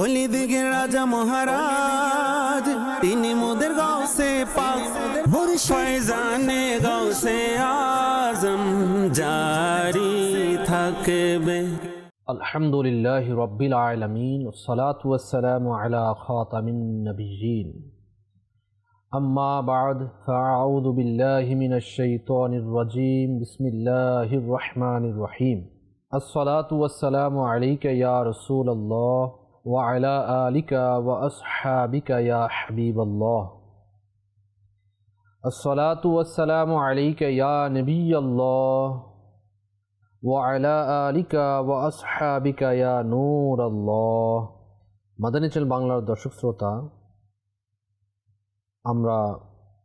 অলি দিঘের রাজা মহারাজ তিনি মোদের গাঁসে পাক ফয়জানে গাঁসে আজম জারি থাকবে الحمد لله رب العالمين والصلاة والسلام على خاتم النبيين أما بعد فأعوذ بالله من الشيطان الرجيم بسم الله الرحمن الرحيم الصلاة والسلام عليك يا رسول الله وعلى آلك وأصحابك يا حبيب الله الصلاة والسلام عليك يا نبي الله وعلى آلك وأصحابك يا نور الله মাদানী চ্যানেল বাংলার দর্শক শ্রোতা আমরা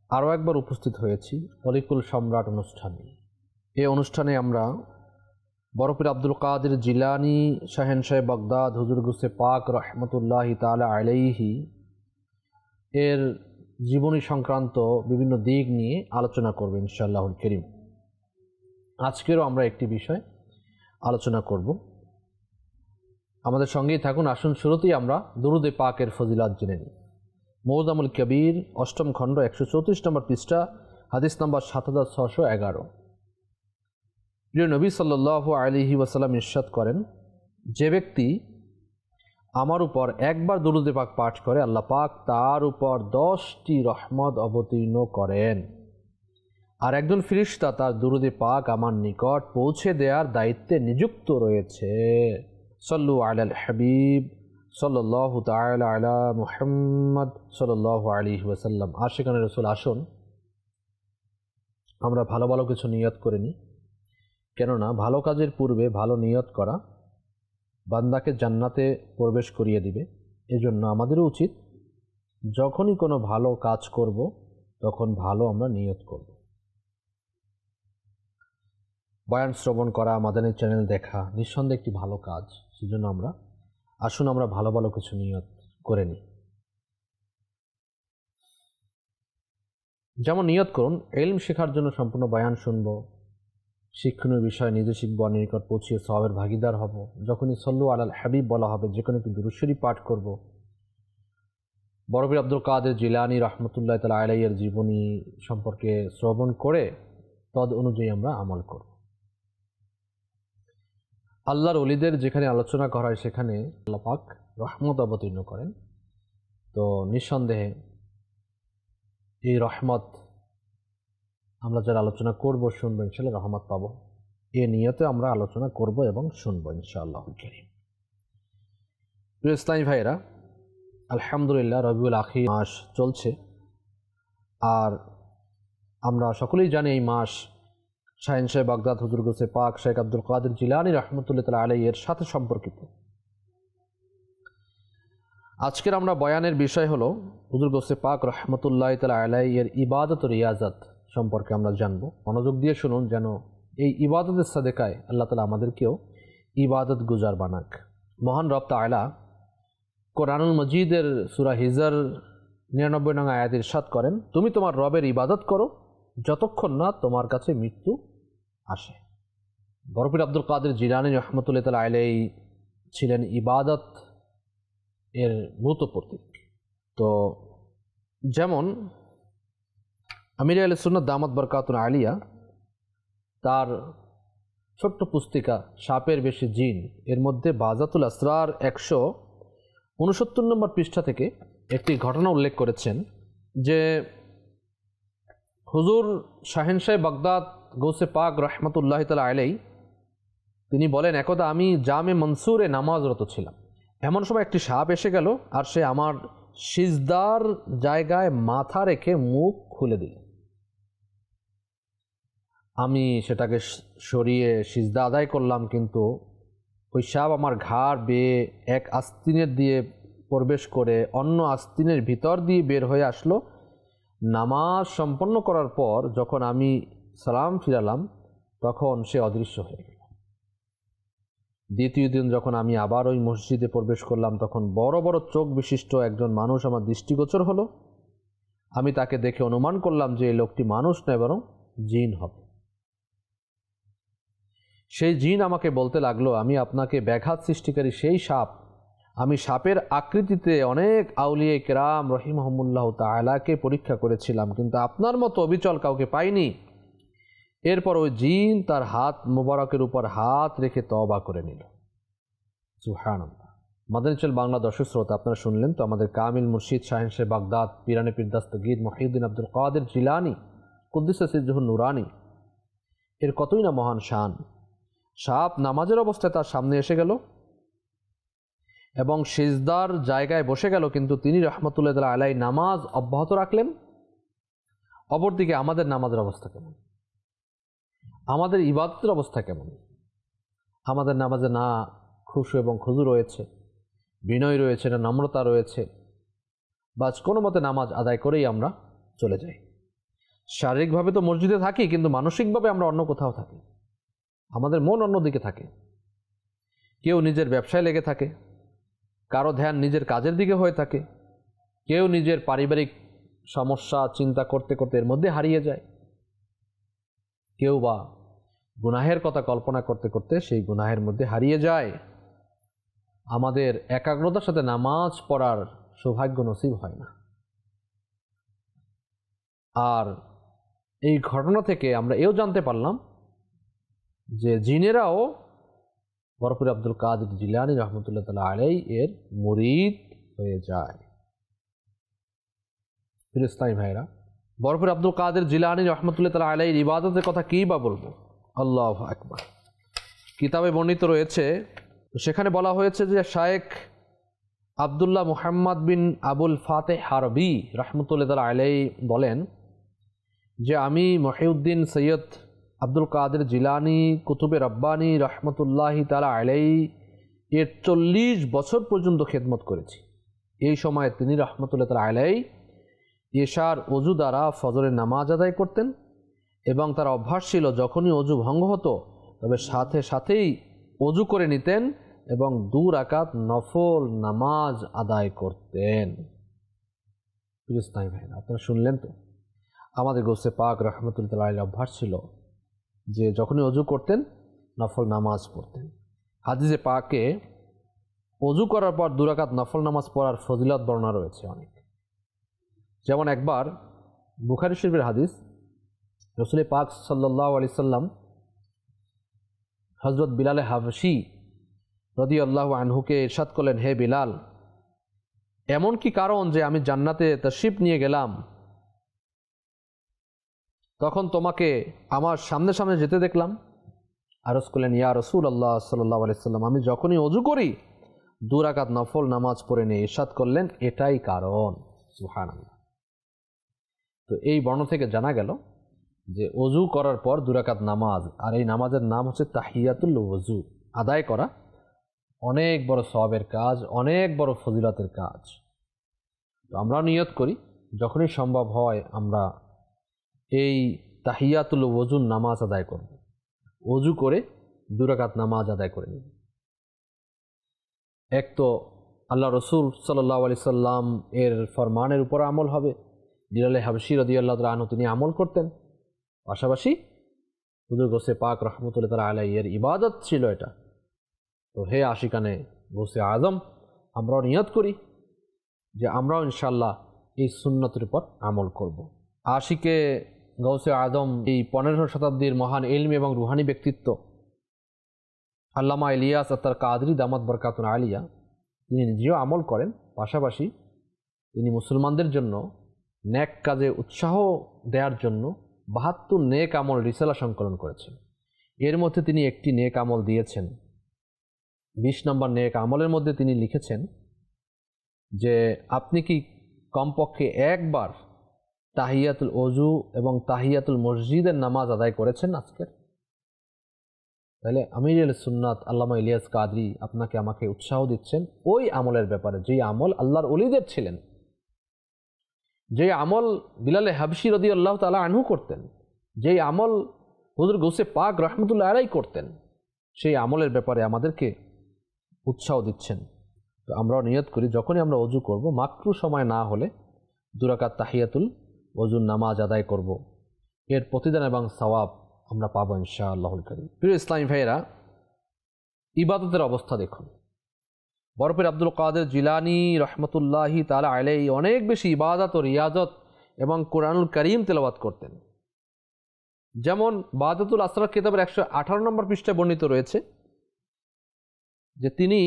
আরও একবার উপস্থিত হয়েছি অলিকুল সম্রাট অনুষ্ঠানে এই অনুষ্ঠানে আমরা বরফির আব্দুল কাদের জিলানি, শাহেন সাহেব বাগদাদ, হুজুর গুসে পাক রহমতুল্লাহি তালা আলাইহি এর জীবনী সংক্রান্ত বিভিন্ন দিক নিয়ে আলোচনা করবে ইনশাআল্লাহুল করিম। আজকেরও আমরা একটি বিষয় আলোচনা করব। আমাদের সঙ্গেই থাকুন, আসুন শুরুতেই আমরা দুরুদে পাকের ফজিলাত জেনে নিই। মৌদামুল কবির, অষ্টম খণ্ড, একশো চৌত্রিশ নম্বর পৃষ্ঠা, হাদিস নম্বর সাত হাজার ছশো এগারো। প্রিয় নবী সাল্লাহ আলিহি ওয়াসাল্লাম ইরশাদ করেন, যে ব্যক্তি আমার উপর একবার দুরুদে পাক পাঠ করে, আল্লাহ পাক তার উপর দশটি রহমত অবতীর্ণ করেন। আর একজন ফিরিস্তা তার দুরুদে পাক আমার নিকট পৌঁছে দেওয়ার দায়িত্বে নিযুক্ত রয়েছে। সল্লু আলাল হাবিব সাল্লাহ তালা আলা মুহাম্মদ সাল্লাহ আলী ওয়াসাল্লাম। আশিকান রসুল আসুন, আমরা ভালো ভালো কিছু নিয়ত করে নিই। কেননা ভালো কাজের পূর্বে ভালো নিয়ত করা বান্দাকে জান্নাতে প্রবেশ করিয়ে দিবে। এজন্য আমাদেরও উচিত যখনই কোনো ভালো কাজ করব, তখন ভালো আমরা নিয়ত করব। বয়ান শ্রবণ করা মাদানের চ্যানেল দেখা, নিঃসন্দেহে একটি ভালো কাজ। সেজন্য আমরা, আসুন আমরা ভালো ভালো কিছু নিয়ত করে নিই। যেমন নিয়ত করুন, এলম শেখার জন্য সম্পূর্ণ বয়ান শুনব। শিক্ষণীয় বিষয় নিজে শিখব অন্য নিকট পৌঁছিয়ে সবের ভাগিদার হব। যখনই সল্লু আলাল হাবিব বলা হবে যে কোনো একটি দুরুশ্বরী পাঠ করব। বরবির আব্দুল কাদের জিলানি রহমতুল্লাহ তালা আলাইয়ের জীবনী সম্পর্কে শ্রবণ করে তদ অনুযায়ী আমরা আমল করব। আল্লাহর অলিদের যেখানে আলোচনা করা হয়, সেখানে আল্লাহ পাক রহমত অবতীর্ণ করেন। তো নিঃসন্দেহে এই রহমত আমরা যারা আলোচনা করব, শুনব, ইনশাল্লাহ রহমত পাবো। এ নিয়তে আমরা আলোচনা করব এবং শুনব, ইনশাআল্লাহ। করিম ইসলামী ভাইয়েরা, আলহামদুলিল্লাহ রবিউল আখি মাস চলছে। আর আমরা সকলেই জানি এই মাস শাহিন সাহেব বাগদাদ, হুজুর গোসে পাক শেখ আব্দুল কাদের জিলানি রহমতুল্লাহ তালা আলাই এর সাথে সম্পর্কিত। আজকের আমরা বয়ানের বিষয় হলো, হুজুর গোসে পাক রহমতুল্লাহ তালা আলাই এর ইবাদত রিয়াজত। সম্পর্কে আমরা জানব। মনোযোগ দিয়ে শুনুন যেন এই ইবাদতের সাদেকায় আল্লাহ তালা আমাদেরকেও ইবাদত গুজার বানাক। মহান রব তায়লা কোরআনুল মজিদের সুরা হিজার নিরানব্বই নং আয়াত ইরশাদ করেন, তুমি তোমার রবের ইবাদত করো, যতক্ষণ না তোমার কাছে মৃত্যু আসে। বরফির আব্দুল কাদের জিরানি রহমতুল্লাহ তালা আলাই ছিলেন ইবাদত এর মূত প্রতীক তো যেমন আমির আল সুন্নত দামদ বরকাতুন আলিয়া, তার ছোট্ট পুস্তিকা সাপের বেশি জিন, এর মধ্যে বাজাতুল আসরার একশো উনসত্তর নম্বর পৃষ্ঠা থেকে একটি ঘটনা উল্লেখ করেছেন যে হুজুর শাহেন সাহেব বাগদাদ গৌসে পাক রহমতুল্লাহ তালা আলাই তিনি বলেন, একদা আমি জামে মনসুরে নামাজরত ছিলাম। এমন সময় একটি সাপ এসে গেল আর সে আমার সিজদার জায়গায় মাথা রেখে মুখ খুলে দিল। আমি সেটাকে সরিয়ে সিজদা আদায় করলাম, কিন্তু ওই সাপ আমার ঘাড় বেয়ে এক আস্তিনের দিয়ে প্রবেশ করে অন্য আস্তিনের ভিতর দিয়ে বের হয়ে আসলো। নামাজ সম্পন্ন করার পর যখন আমি সালাম ফিরালাম, তখন সে অদৃশ্য হয়ে গেল। দ্বিতীয় দিন যখন আমি আবার ওই মসজিদে প্রবেশ করলাম, তখন বড় বড় চোখ বিশিষ্ট একজন মানুষ আমার দৃষ্টিগোচর হলো। আমি তাকে দেখে অনুমান করলাম যে এই লোকটি মানুষ নয়, বরং জিন হবে। সেই জিন আমাকে বলতে লাগল, আমি আপনাকে ব্যাঘাত সৃষ্টিকারী সেই সাপ। আমি সাপের আকৃতিতে অনেক আউলিয়ে কেরাম রহিম রহিমহমুল্লাহ তালাকে পরীক্ষা করেছিলাম, কিন্তু আপনার মতো অবিচল কাউকে পাইনি। এরপর ওই জিন তার হাত মোবারকের উপর হাত রেখে তবা করে নিল। মাদানিচল বাংলা দর্শক শ্রোতা, আপনারা শুনলেন তো আমাদের কামিল মুর্শিদ, শাহিন শে বাগদাদ, পিরানে পিরদাস্তগীর মহিউদ্দিন আব্দুল কাদের জিলানি, কুদ্দিস নুরানি। এর কতই না মহান শান। সাপ নামাজের অবস্থায় তার সামনে এসে গেল এবং সিজদার জায়গায় বসে গেল, কিন্তু তিনি রহমতুল্লাহ তালা আলাই নামাজ অব্যাহত রাখলেন। অপরদিকে আমাদের নামাজের অবস্থা কেমন? আমাদের ইবাদতের অবস্থা কেমন? আমাদের নামাজে না খুশু এবং খুজু রয়েছে, বিনয় রয়েছে, না নম্রতা রয়েছে বাস কোনো মতে নামাজ আদায় করেই আমরা চলে যাই। শারীরিকভাবে তো মসজিদে থাকি, কিন্তু মানসিকভাবে আমরা অন্য কোথাও থাকি। আমাদের মন অন্যদিকে থাকে। কেউ নিজের ব্যবসায় লেগে থাকে, কারও ধ্যান নিজের কাজের দিকে হয়ে থাকে, কেউ নিজের পারিবারিক সমস্যা চিন্তা করতে করতে এর মধ্যে হারিয়ে যায়। কেউ বা গুনাহের কথা কল্পনা করতে করতে সেই গুনাহের মধ্যে হারিয়ে যায়। আমাদের একাগ্রতার সাথে নামাজ পড়ার সৌভাগ্য নসিব হয় না। আর এই ঘটনা থেকে আমরা এও জানতে পারলাম যে জিনেরাও বরফুর আব্দুল কাদের জিলানি রহমতুল্লাহ তালা আলাই এর মুরিদ হয়ে যায়। ফিলিস্তানি ভাইরা বরফুর আব্দুল কাদের জিলানি রহমতুল্লাহ তালা আলাইয়ের ইবাদতের কথা কী বা বলব? আল্লাহ আকবার। কিতাবে বর্ণিত রয়েছে, সেখানে বলা হয়েছে যে শায়েখ আবদুল্লাহ মুহাম্মদ বিন আবুল ফাতে হারবি রহমতুল্লাহ তালা আলাই বলেন যে, আমি মহিউদ্দিন সৈয়দ আব্দুল কাদের জিলানি, কুতুবে রব্বানি রহমতুল্লাহি তালা আলাই এর চল্লিশ বছর পর্যন্ত খেদমত করেছি। এই সময় তিনি রহমতুল্লাহ তালা আলাই এশার অজু দ্বারা ফজরের নামাজ আদায় করতেন এবং তার অভ্যাস ছিল যখনই অজু ভঙ্গ হতো, তবে সাথে সাথেই অজু করে নিতেন এবং দু রাকাত নফল নামাজ আদায় করতেন। ফিরিস্তানি ভাইরা আপনারা শুনলেন তো? আমাদের গোসে পাক রহমতুল্লাহ অভ্যাস ছিল যে যখনই অজু করতেন, নফল নামাজ পড়তেন। হাদিসে পাকে অজু করার পর দুরাকাত নফল নামাজ পড়ার ফজিলত বর্ণনা রয়েছে অনেক। যেমন একবার বুখারি শরীফের হাদিস, রসুল পাক সাল্লাহ আলি সাল্লাম হজরত বিলালে হাবসি রদি আল্লাহ আনহুকে ইরশাদ করলেন, হে বিলাল, এমন কি কারণ যে আমি জান্নাতে তশিপ নিয়ে গেলাম তখন তোমাকে আমার সামনে সামনে যেতে দেখলাম। আরস করলেন, ইয়া রসুল আল্লাহ সাল্লাহ আলাইসাল্লাম আমি যখনই অজু করি দুরাকাত নফল নামাজ পড়ে নিয়ে ইরশাদ করলেন, এটাই কারণ। সুহান তো এই বর্ণ থেকে জানা গেল যে অজু করার পর দুরাকাত নামাজ, আর এই নামাজের নাম হচ্ছে তাহিয়াতুল ওজু আদায় করা অনেক বড় সবের কাজ, অনেক বড় ফজিলতের কাজ। তো আমরা নিয়ত করি, যখনই সম্ভব হয়, আমরা এই তাহিয়াতুল ওজুর নামাজ আদায় করব। অজু করে দুরাকাত নামাজ আদায় করে নিব। এক তো আল্লাহ রসুল সাল্লাহ আলি সাল্লাম এর ফরমানের উপর আমল হবে। দিলালে হাবশি রদি আল্লাহ আনু তিনি আমল করতেন। পাশাপাশি হুজুর গোসে পাক রহমতুল্লাহ তালা আলাই এর ইবাদত ছিল এটা। তো হে আশিকানে গোসে আজম, আমরাও নিয়ত করি যে আমরাও ইনশাল্লাহ এই সুন্নতের উপর আমল করব। আশিকে গৌসে আদম এই পনেরো শতাব্দীর মহান এলমি এবং রুহানি ব্যক্তিত্ব। আল্লামা ইলিয়াস আত্মার কাদরি দামাত বরকাতুন আলিয়া, তিনি নিজেও আমল করেন। পাশাপাশি তিনি মুসলমানদের জন্য ন্যাক কাজে উৎসাহ দেওয়ার জন্য বাহাত্তর নেক আমল রিসালা সংকলন করেছেন। এর মধ্যে তিনি একটি নেক আমল দিয়েছেন। বিশ নম্বর নেক আমলের মধ্যে তিনি লিখেছেন যে, আপনি কি কমপক্ষে একবার তাহিয়াতুল অজু এবং তাহিয়াতুল মসজিদের নামাজ আদায় করেছেন আজকের। তাহলে আমির আল সুন্নাত আল্লামা ইলিয়াস কাদরি আপনাকে আমাকে উৎসাহ দিচ্ছেন ওই আমলের ব্যাপারে, যেই আমল আল্লাহর অলিদের ছিলেন। যে আমল বিলালে হাবশি রদি আল্লাহ তালা আনহু করতেন, যেই আমল হুজুর গোসে পাক রহমতুল্লাহ আলাই করতেন, সেই আমলের ব্যাপারে আমাদেরকে উৎসাহ দিচ্ছেন। তো আমরাও নিয়ত করি, যখনই আমরা অজু করব, মাকরু সময় না হলে দুরাকাত তাহিয়াতুল অজুর নামাজ আদায় করব। এর প্রতিদান এবং সওয়াব আমরা পাবো ইনশা আল্লাহুল করিম। প্রিয় ইসলামী ভাইয়েরা, ইবাদতের অবস্থা দেখুন। বরফের আব্দুল কাদের জিলানি রহমতুল্লাহি তালা আলাই অনেক বেশি ইবাদত ও রিয়াজত এবং কোরআনুল করিম তেলাবাত করতেন। যেমন বাদাতুল আসরার কিতাবের একশো আঠারো নম্বর পৃষ্ঠায় বর্ণিত রয়েছে যে তিনি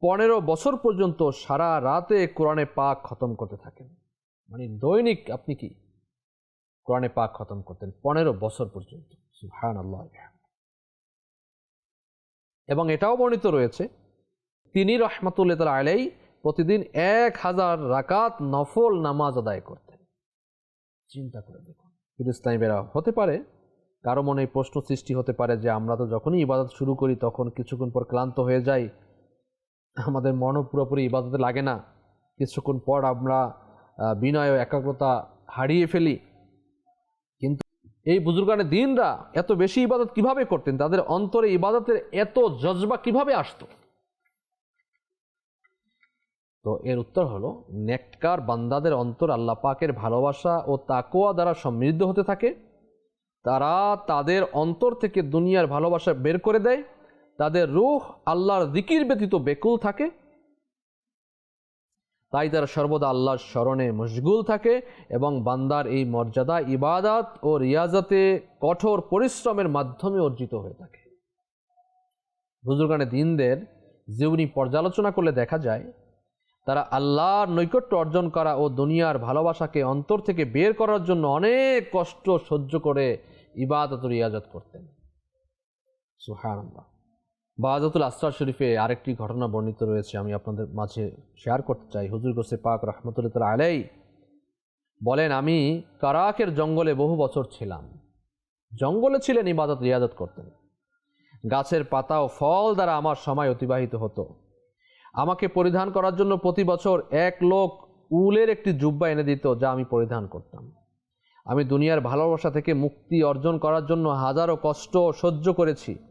পনেরো বছর পর্যন্ত সারা রাতে কোরআনে পাক খতম করতে থাকেন। মানে দৈনিক আপনি কি? কোরআনে পাক খতম করতেন পনেরো বছর পর্যন্ত। এবং এটাও বর্ণিত রয়েছে, তিনি রহমাতুল্লাহ তালা আলাই প্রতিদিন এক হাজার রাকাত নফল নামাজ আদায় করতেন। চিন্তা করে দেখুন ফির ইসলামীরা হতে পারে, কারও মনে প্রশ্ন সৃষ্টি হতে পারে যে আমরা তো যখনই ইবাদত শুরু করি তখন কিছুক্ষণ পর ক্লান্ত হয়ে যাই, আমাদের মনও পুরোপুরি ইবাদতে লাগে না, কিছুক্ষণ পর আমরা বিনয় ও একাগ্রতা হারিয়ে ফেলি। কিন্তু এই বুজুর্গানে দিনরা এত বেশি ইবাদত কীভাবে করতেন? তাদের অন্তরে ইবাদতের এত জজবা কীভাবে আসতো? তো এর উত্তর হলো, নেককার বান্দাদের অন্তর আল্লাহ পাকের ভালোবাসা ও তাকোয়া দ্বারা সমৃদ্ধ হতে থাকে। তারা তাদের অন্তর থেকে দুনিয়ার ভালোবাসা বের করে দেয়। তাদের রূহ আল্লাহর দিকির ব্যতীত বেকুল থাকে। তাই তারা সর্বদা আল্লাহর স্মরণে মশগুল থাকে এবং বান্দার এই মর্যাদা, ইবাদাত ও রিয়াজতে কঠোর পরিশ্রমের মাধ্যমে অর্জিত হয়ে থাকে। বুজুর্গানে দিনদের জীবনী পর্যালোচনা করলে দেখা যায়, তারা আল্লাহর নৈকট্য অর্জন করা ও দুনিয়ার ভালোবাসাকে অন্তর থেকে বের করার জন্য অনেক কষ্ট সহ্য করে ইবাদত ও রিয়াজত করতেন। সুহান বাহাদতুল আসরার শরীফে আরেকটি ঘটনা বর্ণিত রয়েছে, আমি আপনাদের মাঝে শেয়ার করতে চাই। হুজুর গোসে পাক রহমতুল্লাহ আলাই বলেন, আমি কারাকের জঙ্গলে বহু বছর ছিলাম। জঙ্গলে ছিলেন, ইবাদত, রিয়াদত করতেন। গাছের পাতা ও ফল দ্বারা আমার সময় অতিবাহিত হতো। আমাকে পরিধান করার জন্য প্রতি বছর এক লোক উলের একটি জুব্বা এনে দিত, যা আমি পরিধান করতাম। আমি দুনিয়ার ভালোবাসা থেকে মুক্তি অর্জন করার জন্য হাজারো কষ্ট সহ্য করেছি।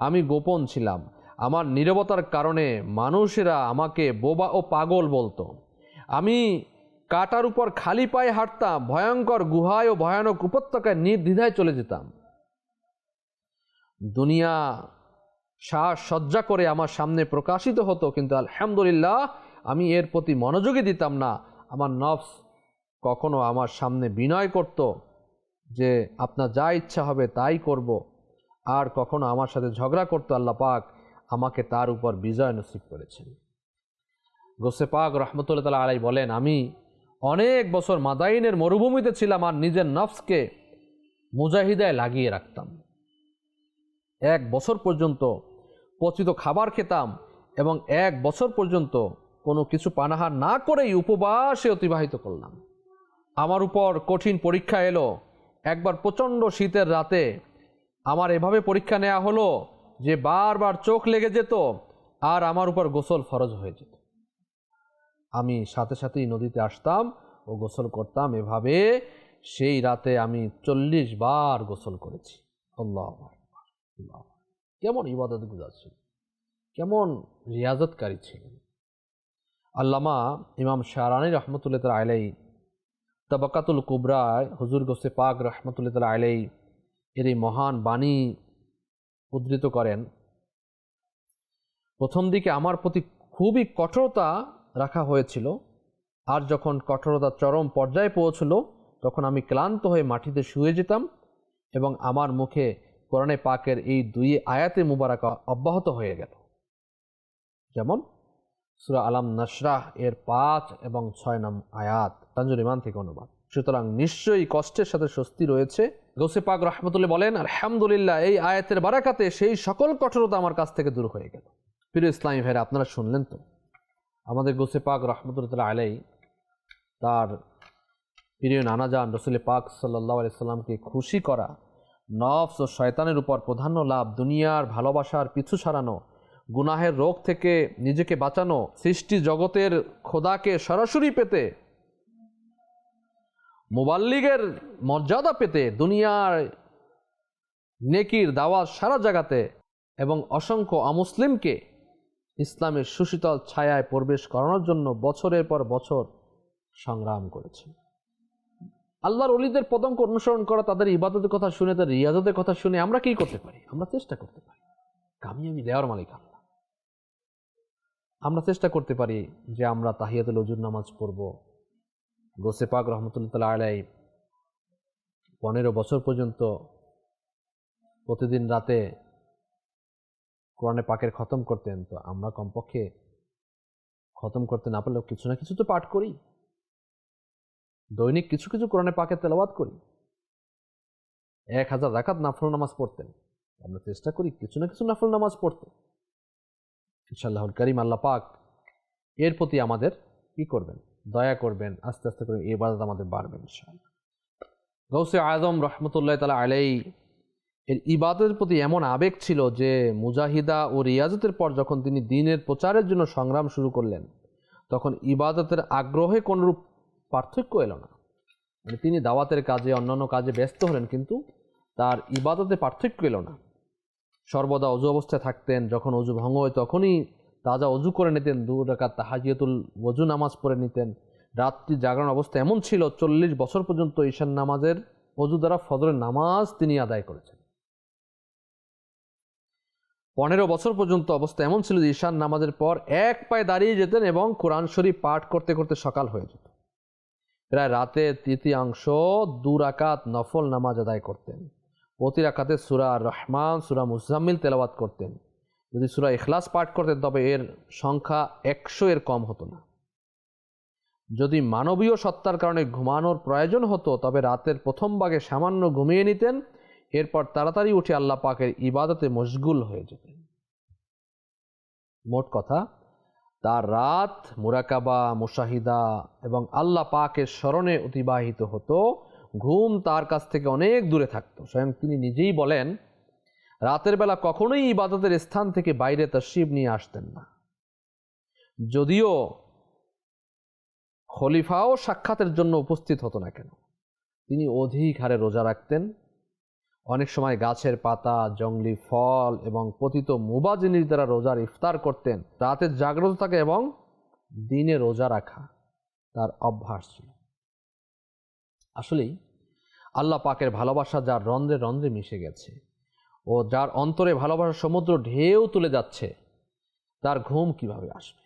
আমি গোপন ছিলাম। আমার নীরবতার কারণে মানুষেরা আমাকে বোবা ও পাগল বলতো। আমি কাটার উপর খালি পায়ে হাঁটতাম, ভয়ঙ্কর গুহায় ও ভয়ানক উপত্যকায় নির্দ্বিধায় চলে যেতাম। দুনিয়া শ্বাস সজ্জা করে আমার সামনে প্রকাশিত হতো, কিন্তু আলহামদুলিল্লাহ আমি এর প্রতি মনোযোগী দিতাম না। আমার নফস কখনো আমার সামনে বিনয় করত যে, আপনার যা ইচ্ছা হবে তাই করব। আর কখনো আমার সাথে ঝগড়া করতো আল্লাহ পাক আমাকে তার উপর বিজয় নসিব করেছেন। গোসে পাক রহমতুল্লাহ তালা আলাই বলেন, আমি অনেক বছর মাদাইনের মরুভূমিতে ছিলাম আর নিজের নফসকে মুজাহিদায় লাগিয়ে রাখতাম। এক বছর পর্যন্ত পচিত খাবার খেতাম এবং এক বছর পর্যন্ত কোনো কিছু পানাহার না করেই উপবাসে অতিবাহিত করলাম। আমার উপর কঠিন পরীক্ষা এলো। একবার প্রচণ্ড শীতের রাতে আমার এভাবে পরীক্ষা নেওয়া হলো যে বারবার চোখ লেগে যেত আর আমার উপর গোসল ফরজ হয়ে যেত। আমি সাথে সাথেই নদীতে আসতাম ও গোসল করতাম এভাবে। সেই রাতে আমি চল্লিশ বার গোসল করেছি। কেমন ইবাদত গুজার কেমন রিয়াজতকারী ছিলেন। আল্লামা ইমাম শাহরানি রহমতুল্লাহ তালা আলাই তবাকাতুল কুবরায়, হুজুর গোসে পাক রহমতুল্লাহ তালা আলাই এর এই মহান বাণী উদ্ধৃত করেন। প্রথম দিকে আমার প্রতি খুবই কঠোরতা রাখা হয়েছিল। আর যখন কঠোরতা চরম পর্যায়ে পৌঁছলো, তখন আমি ক্লান্ত হয়ে মাটিতে শুয়ে যেতাম এবং আমার মুখে কোরআনে পাকের এই দুই আয়াতে মুবারাকা অব্যাহত হয়ে গেল। যেমন সুরা আলাম নসরাহ এর পাঁচ এবং ছয় নাম আয়াত তাঞ্জুর ইমান থেকে অনুবাদ। সুতরাং নিশ্চয়ই কষ্টের সাথে স্বস্তি রয়েছে। গৌসে পাক রহমতুল্লাহ বলেন, আলহামদুলিল্লাহ, এই আয়াতের বারাকাতে সেই সকল কঠোরতা আমার কাছ থেকে দূর হয়ে গেল। প্রিয় ইসলামী ভাইরা, আপনারা শুনলেন তো? আমাদের গোসে পাক রহমতুল্লাহ আলাই তার প্রিয় নানাজান রসুল পাক সাল্লাহ আলাইসাল্লামকে খুশি করা, নফস ও শয়তানের উপর প্রাধান্য লাভ, দুনিয়ার ভালোবাসার পিছু ছাড়ানো, গুনাহের রোগ থেকে নিজেকে বাঁচানো, সৃষ্টি জগতের খোদাকে সরাসরি পেতে মোবাল্লিগের মর্যাদা পেতে দুনিয়ার নেকির দাওয়াত সারা জায়গাতে এবং অসংখ্য অমুসলিমকে ইসলামের সুশীতল ছায়ায় প্রবেশ করানোর জন্য বছরের পর বছর সংগ্রাম করেছে। আল্লাহর অলিদের পদঙ্ক অনুসরণ করা, তাদের ইবাদতের কথা শুনে, তাদের রিয়াজতের কথা শুনে আমরা কি করতে পারি? আমরা চেষ্টা করতে পারি। কামিয়াবি দেওয়ার মালিক আল্লাহ। আমরা চেষ্টা করতে পারি যে আমরা তাহিয়াতুল অজুর নামাজ পড়ব গোসে পাক রহমতুল্লাহ আলাই পনেরো বছর পর্যন্ত প্রতিদিন রাতে কোরআনে পাকের খতম করতেন। তো আমরা কমপক্ষে খতম করতে না পারলেও কিছু না কিছু তো পাঠ করি। দৈনিক কিছু কিছু কোরআনে পাকে তেলাওয়াত করি। এক হাজার রাকাত নাফল নামাজ পড়তেন। আমরা চেষ্টা করি কিছু না কিছু নাফল নামাজ পড়তে। ইনশাল্লাহুল করিম আল্লাহ পাক এর প্রতি আমাদের কি করবেন? দয়া করবেন, আস্তে আস্তে করে এই বাদত আমাদের ইনশাআল্লাহ। গৌসে আজম রহমতুল্লাহ তালা আলাই এর ইবাদতের প্রতি এমন আবেগ ছিল যে মুজাহিদা ও রিয়াজতের পর যখন তিনি দিনের প্রচারের জন্য সংগ্রাম শুরু করলেন, তখন ইবাদতের আগ্রহে কোনরূপ পার্থক্য এলো না। মানে তিনি দাওয়াতের কাজে, অন্যান্য কাজে ব্যস্ত হলেন, কিন্তু তার ইবাদতে পার্থক্য এলো না। সর্বদা অজু অবস্থায় থাকতেন, যখন অজু ভঙ্গ হয় তখনই তাজা অজু করে নিতেন, দু রাকাত তাহাজিয়াতুল ওজু নামাজ পড়ে নিতেন। রাত্রি জাগরণ অবস্থা এমন ছিল, চল্লিশ বছর পর্যন্ত ঈশান নামাজের অজু দ্বারা ফজরের নামাজ তিনি আদায় করেছেন। পনেরো বছর পর্যন্ত অবস্থা এমন ছিল যে ঈশান নামাজের পর এক পায়ে দাঁড়িয়ে যেতেন এবং কোরআন শরীফ পাঠ করতে করতে সকাল হয়ে যেত। প্রায় রাতে তৃতীয়াংশ দু রাকাত নফল নামাজ আদায় করতেন। প্রতি রাকাতে সুরা রহমান সুরা মুজাম্মিল তেলাওয়াত করতেন। যদি সুরা ইখলাস পাঠ করতেন, তবে এর সংখ্যা একশো এর কম হতো না। যদি মানবীয় সত্তার কারণে ঘুমানোর প্রয়োজন হতো, তবে রাতের প্রথম ভাগে সামান্য ঘুমিয়ে নিতেন, এরপর তাড়াতাড়ি উঠে আল্লাহ পাকের ইবাদতে মশগুল হয়ে যেতেন। মোট কথা, তার রাত মুরাকাবা, মুশাহিদা এবং আল্লাহ পাকের স্মরণে অতিবাহিত হতো, ঘুম তার কাছ থেকে অনেক দূরে থাকতো। স্বয়ং তিনি নিজেই বলেন রাতের বেলা কখনোই ইবাদতের স্থান থেকে বাইরে তার শিব নিয়ে আসতেন না। যদিও খলিফাও সাক্ষাতের জন্য উপস্থিত হতো না কেন? তিনি অধিক হারে রোজা রাখতেন। অনেক সময় গাছের পাতা জঙ্গলি ফল এবং পতিত মুবা জিনিস দ্বারা রোজার ইফতার করতেন। রাতে জাগ্রত থাকে এবং দিনে রোজা রাখা তার অভ্যাস ছিল। আসলেই আল্লাহ পাকের ভালোবাসা যার রন্ধ্রে রন্ধ্রে মিশে গেছে। ও যার অন্তরে ভালোবাসার সমুদ্র ঢেউ তুলে যাচ্ছে, তার ঘুম কীভাবে আসবে?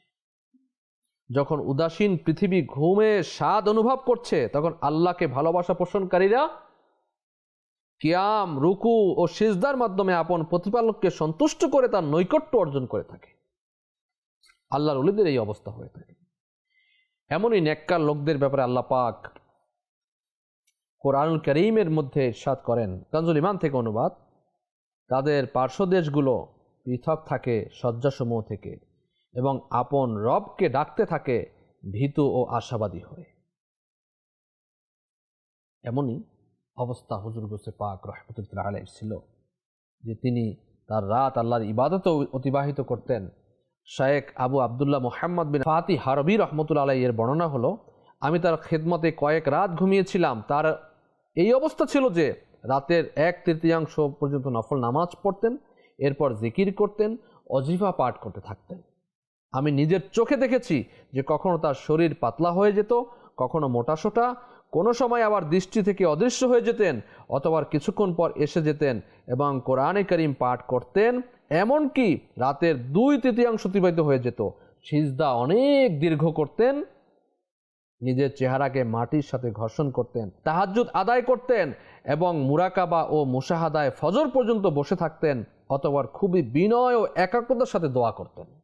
যখন উদাসীন পৃথিবী ঘুমে স্বাদ অনুভব করছে, তখন আল্লাহকে ভালোবাসা পোষণকারীরা কিয়াম, রুকু ও সিজদার মাধ্যমে আপন প্রতিপালককে সন্তুষ্ট করে তার নৈকট্য অর্জন করে থাকে। আল্লাহর উলিদের এই অবস্থা হয়ে থাকে। এমনই নেককার লোকদের ব্যাপারে আল্লাহ পাক কোরআনুল করিমের মধ্যে ইরশাদ করেন। কাঞ্জুল ইমান থেকে অনুবাদ। তাদের পার্শ্বদেশগুলো পৃথক থাকে শয্যাসমূহ থেকে এবং আপন রবকে ডাকতে থাকে ভীতু ও আশাবাদী হয়ে। এমনই অবস্থা হুজুর গোসে পাক রহমতুল্লাহ আলাই ছিল যে তিনি তার রাত আল্লাহর ইবাদত অতিবাহিত করতেন। শায়েক আবু আবদুল্লাহ মোহাম্মদ বিন ফাতি হারবি রহমতুল্লা আলাই এর বর্ণনা হলো, আমি তার খেদমতে কয়েক রাত ঘুমিয়েছিলাম। তার এই অবস্থা ছিল যে রাতের এক তৃতীয়াংশ পর্যন্ত নফল নামাজ পড়তেন, এরপর জিকির করতেন, অজিফা পাঠ করতে থাকতেন। আমি নিজের চোখে দেখেছি যে কখনো তার শরীর পাতলা হয়ে যেত, কখনো মোটাসোটা কোনো সময় আবার দৃষ্টি থেকে অদৃশ্য হয়ে যেতেন, অথবা কিছুক্ষণ পর এসে যেতেন এবং কোরআনে করিম পাঠ করতেন, এমনকি রাতের দুই তৃতীয়াংশ অতিবাহিত হয়ে যেত। সিজদা অনেক দীর্ঘ করতেন নিজের চেহারাকে মাটির সাথে ঘর্ষণ করতেন, তাহাজ্জুদ আদায় করতেন এবং মুরাকাবা ও মুশাহাদায় ফজর পর্যন্ত বসে থাকতেন অথবা খুবই বিনয় ও একাগ্রতার সাথে দোয়া করতেন।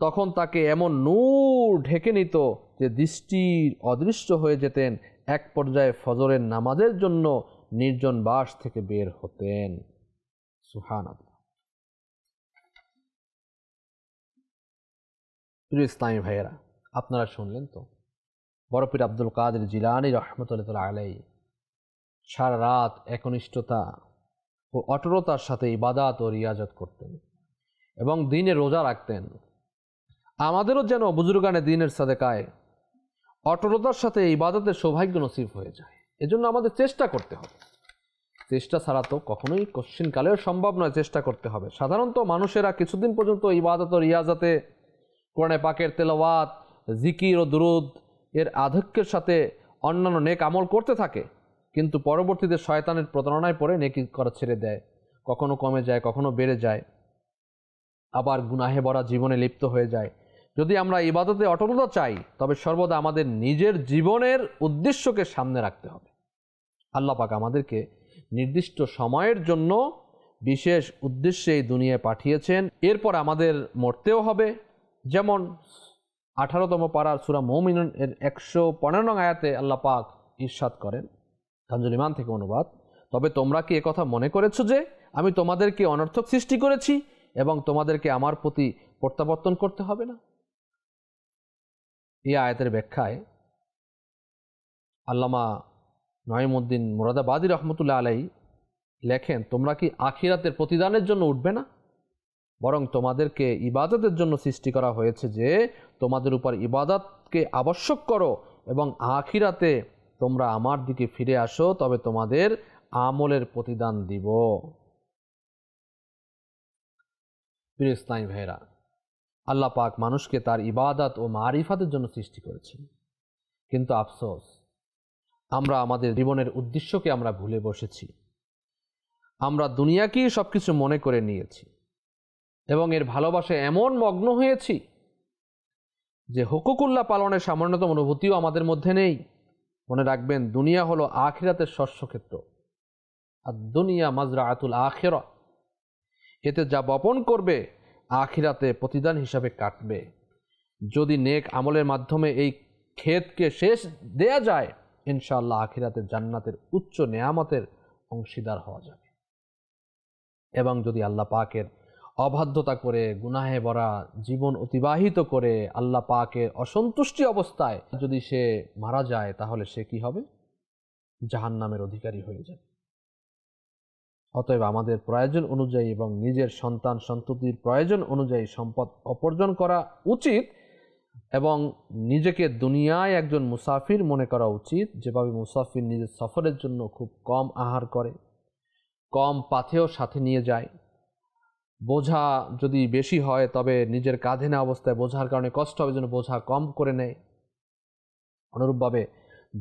তখন তাকে এমন নূর ঢেকে নিত যে দৃষ্টির অদৃশ্য হয়ে যেতেন, এক পর্যায়ে ফজরের নামাজের জন্য নির্জন বাস থেকে বের হতেন। সুহান প্রিয় ইসলামী ভাইয়েরা, আপনারা শুনলেন তো? বরফির আব্দুল কাদের জিলানি রহমতুল্লাহ আলাই সারা রাত একনিষ্ঠতা ও অটলতার সাথে ইবাদাত ও রিয়াজত করতেন এবং দিনে রোজা রাখতেন। আমাদেরও যেন বুজুর্গানে দিনের সাদেকায় অটলতার সাথে ইবাদতের সৌভাগ্য নসিব হয়ে যায়। এজন্য আমাদের চেষ্টা করতে হবে। চেষ্টা ছাড়া তো কখনোই কশ্চিনকালেও সম্ভব নয় চেষ্টা করতে হবে। সাধারণত মানুষেরা কিছুদিন পর্যন্ত ইবাদত রিয়াজাতে কোরআনে পাকের তেলাওয়াত, জিকির ও দুরুদ এর আধিক্যের সাথে অন্যান্য নেক আমল করতে থাকে, কিন্তু পরবর্তীতে শয়তানের প্রতারণায় পড়ে নেকি করা ছেড়ে দেয়, কখনো কমে যায়, কখনো বেড়ে যায়, আবার গুনাহে ভরা জীবনে লিপ্ত হয়ে যায়। যদি আমরা ইবাদতে অটলতা চাই, তবে সর্বদা আমাদের নিজের জীবনের উদ্দেশ্যকে সামনে রাখতে হবে। আল্লাহ পাক আমাদেরকে নির্দিষ্ট সময়ের জন্য বিশেষ উদ্দেশ্যে এই দুনিয়ায় পাঠিয়েছেন। এরপর আমাদের মরতেও হবে, যেমন আঠারোতম পাড়ার সুরা মৌমিন এর একশো পনেরো নং আয়াতে আল্লাহ পাক ঈর্ষাদ করেন। তানজুল ইমান থেকে অনুবাদ। তবে তোমরা কি একথা মনে করেছ যে আমি তোমাদেরকে অনর্থক সৃষ্টি করেছি এবং তোমাদেরকে আমার প্রতি প্রত্যাবর্তন করতে হবে না? এই আয়াতের ব্যাখ্যায় আল্লামা নয়মুদ্দিন মুরাদাবাদী রহমতুল্লাহ আলাই লেখেন, তোমরা কি আখিরাতের প্রতিদানের জন্য উঠবে না? বরং তোমাদেরকে ইবাদতের জন্য সৃষ্টি করা হয়েছে যে তোমাদের উপর ইবাদতকে আবশ্যক করো এবং আখিরাতে তোমরা আমার দিকে ফিরে আসো, তবে তোমাদের আমলের প্রতিদান দিব। প্রিয় ভাইরা আল্লাহ পাক মানুষকে তার ইবাদত ও মারিফাতের জন্য সৃষ্টি করেছেন। কিন্তু আফসোস, আমরা আমাদের জীবনের উদ্দেশ্যকে আমরা ভুলে বসেছি। আমরা দুনিয়াকেই সব কিছু মনে করে নিয়েছি এবং এর ভালোবাসায় এমন মগ্ন হয়েছি যে হুকুকুল্লাহ পালনের সামান্যতম অনুভূতিও আমাদের মধ্যে নেই। মনে রাখবেন, দুনিয়া হলো আখিরাতের শস্যক্ষেত্র। আর দুনিয়া মাজরা আতুল আখেরা। এতে যা বপন করবে, আখিরাতে প্রতিদান হিসাবে কাটবে। যদি নেক আমলের মাধ্যমে এই ক্ষেতকে শেষ দেয়া যায়, ইনশাআল্লাহ আখিরাতের জান্নাতের উচ্চ নেয়ামতের অংশীদার হওয়া যাবে। এবং যদি আল্লাহ পাকের অবাধ্যতা করে, গুনাহে ভরা, জীবন অতিবাহিত করে আল্লাহ পাকের অসন্তুষ্টি অবস্থায় যদি সে মারা যায়, তাহলে সে কি হবে? জাহান নামের অধিকারী হয়ে যাবে। অতএব আমাদের প্রয়োজন অনুযায়ী এবং নিজের সন্তান সন্ততির প্রয়োজন অনুযায়ী সম্পদ অর্জন করা উচিত এবং নিজেকে দুনিয়ায় একজন মুসাফির মনে করা উচিত, যেভাবে মুসাফির নিজের সফরের জন্য খুব কম আহার করে, কম পাথেও সাথে নিয়ে যায় বোঝা যদি বেশি হয়, তবে নিজের কাঁধে না অবস্থায় বোঝার কারণে কষ্ট হবে জন্য বোঝা কম করে নেয়। অনুরূপভাবে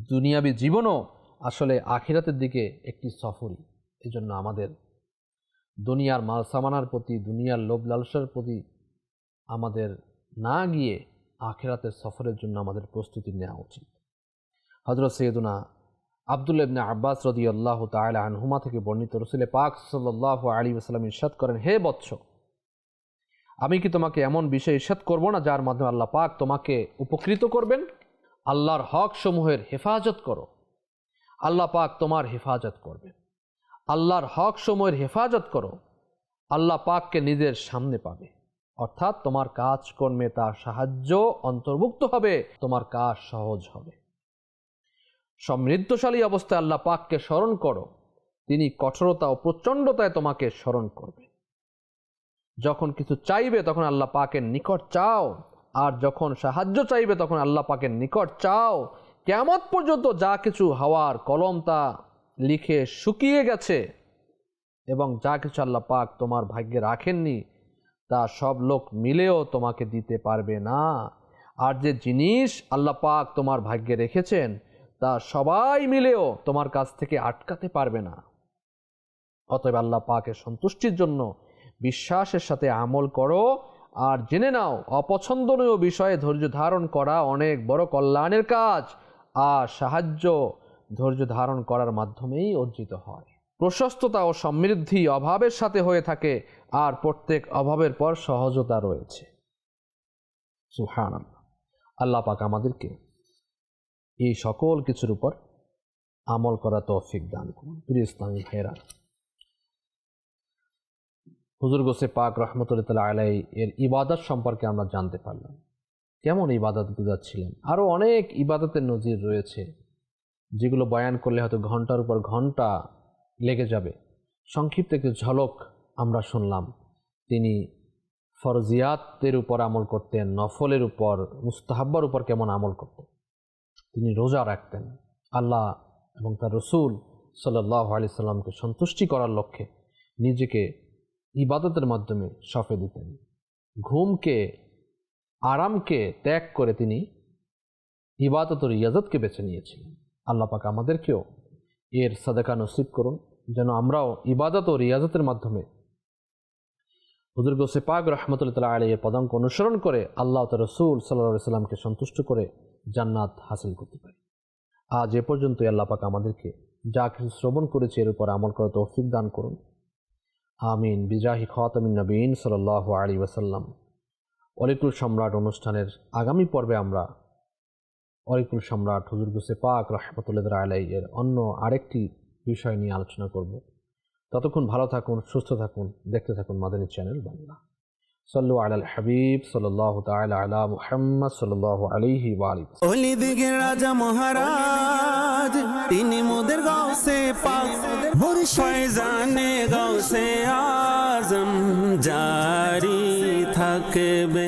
দুনিয়াবি জীবনও আসলে আখিরাতের দিকে একটি সফরই। এই জন্য আমাদের দুনিয়ার মাল সামানার প্রতি, দুনিয়ার লোভ লালসার প্রতি আমাদের না গিয়ে আখেরাতের সফরের জন্য আমাদের প্রস্তুতি নেওয়া উচিত। হজরত সৈয়দুনা আবদুল্লা ইবনে আব্বাস রদি আল্লাহ তালা আনহুমা থেকে বর্ণিত রসুলে পাক সাল্লাহ আলী আসসালাম ইরশাদ করেন, হে বৎস, আমি কি তোমাকে এমন বিষয় ইরশাদ করব না যার মাধ্যমে আল্লাহ পাক তোমাকে উপকৃত করবেন? আল্লাহর হক সমূহের হেফাজত করো। আল্লাহ পাক তোমার হেফাজত করবেন আল্লাহর হক সময়ের হেফাজত করো। আল্লাহ পাককে নিজের সামনে পাবে। অর্থাৎ তোমার কাজকর্মে তার সাহায্য অন্তর্ভুক্ত হবে, তোমার কাজ সহজ হবে। সমৃদ্ধশালী অবস্থায় আল্লাহ পাককে স্মরণ করো। তিনি কঠোরতা ও প্রচণ্ডতায় তোমাকে স্মরণ করবে। যখন কিছু চাইবে তখন আল্লাহ পাকের নিকট চাও। আর যখন সাহায্য চাইবে তখন আল্লাহ পাকের নিকট চাও। কেমত পর্যন্ত যা কিছু হওয়ার কলম তা লিখে শুকিয়ে গেছে এবং যা কিছু আল্লাহ পাক তোমার ভাগ্যে রাখেননি, তা সব লোক মিলেও তোমাকে দিতে পারবে না। আর যে জিনিস আল্লাহ পাক তোমার ভাগ্যে রেখেছেন তা সবাই মিলেও তোমার কাছ থেকে আটকাতে পারবে না। অতএব আল্লাহ পাকের সন্তুষ্টির জন্য বিশ্বাসের সাথে আমল করো আর জেনে নাও, অপছন্দনীয় বিষয়ে ধৈর্য ধারণ করা অনেক বড় কল্যাণের কাজ আর সাহায্য ধৈর্য ধারণ করার মাধ্যমেই অর্জিত হয়। প্রশস্ততা ও সমৃদ্ধি অভাবের সাথে হয়ে থাকে আর প্রত্যেক অভাবের পর সহজতা রয়েছে। সুহান আল্লাহ পাক আমাদেরকে এই সকল কিছুর উপর আমল করা তৌফিক দান করুন। প্রিয় ইসলামী ভাইরা হুজুর গোসে পাক রহমতুল্লাহ আলাই এর ইবাদত সম্পর্কে আমরা জানতে পারলাম। কেমন ইবাদত গুজাচ্ছিলেন আরও অনেক ইবাদতের নজির রয়েছে, যেগুলো বয়ান করলে হয়তো ঘণ্টার উপর ঘণ্টা লেগে যাবে। সংক্ষিপ্ত একটি ঝলক আমরা শুনলাম, তিনি ফরজিয়াতের উপর আমল করতেন, নফলের উপর, মুস্তাহাব্বার উপর কেমন আমল করতেন। তিনি রোজা রাখতেন। আল্লাহ এবং তার রসুল সাল্লাহ আলি সাল্লামকে সন্তুষ্টি করার লক্ষ্যে নিজেকে ইবাদতের মাধ্যমে সফে দিতেন। ঘুমকে, আরামকে ত্যাগ করে তিনি ইবাদত রিয়াজতকে বেছে নিয়েছিলেন। আল্লাহ পাক আমাদেরকেও এর সাদাকা নসিব করুন, যেন আমরাও ইবাদত ও রিয়াজতের মাধ্যমে হুজুর গোসে পাক রহমতুল্লাহ আলী পদাঙ্ক অনুসরণ করে আল্লাহ তার রসুল সাল্লাহ সাল্লামকে সন্তুষ্ট করে জান্নাত হাসিল করতে পারি। আজ এ পর্যন্তই আল্লাহ পাক আমাদেরকে যা কিছু শ্রবণ করেছে এর উপর আমল করা তৌফিক দান করুন। আমিন। বিজাহি খাতামিন নবীন সাল্লাহ আলী ওয়াসাল্লাম। অলিকুল সম্রাট অনুষ্ঠানের আগামী পর্বে আমরা অলিকুল সম্রাট হুজুর গুসে পাক রহমতুল্লাহ আলাই এর অন্য আরেকটি বিষয় নিয়ে আলোচনা করব। ততক্ষণ ভালো থাকুন, সুস্থ থাকুন, দেখতে থাকুন মাদানী চ্যানেল বাংলা। সাল্লু আলাল হাবিব সাল্লাহ তাআলা আলা মুহাম্মদ সাল্লাল্লাহু আলাইহি ওয়া আলিহি অলি দিগের রাজা মহারাজ তিনি মোদের গাঁওসে পাক ফয়জানে গাঁওসে আজম জারি থাকবে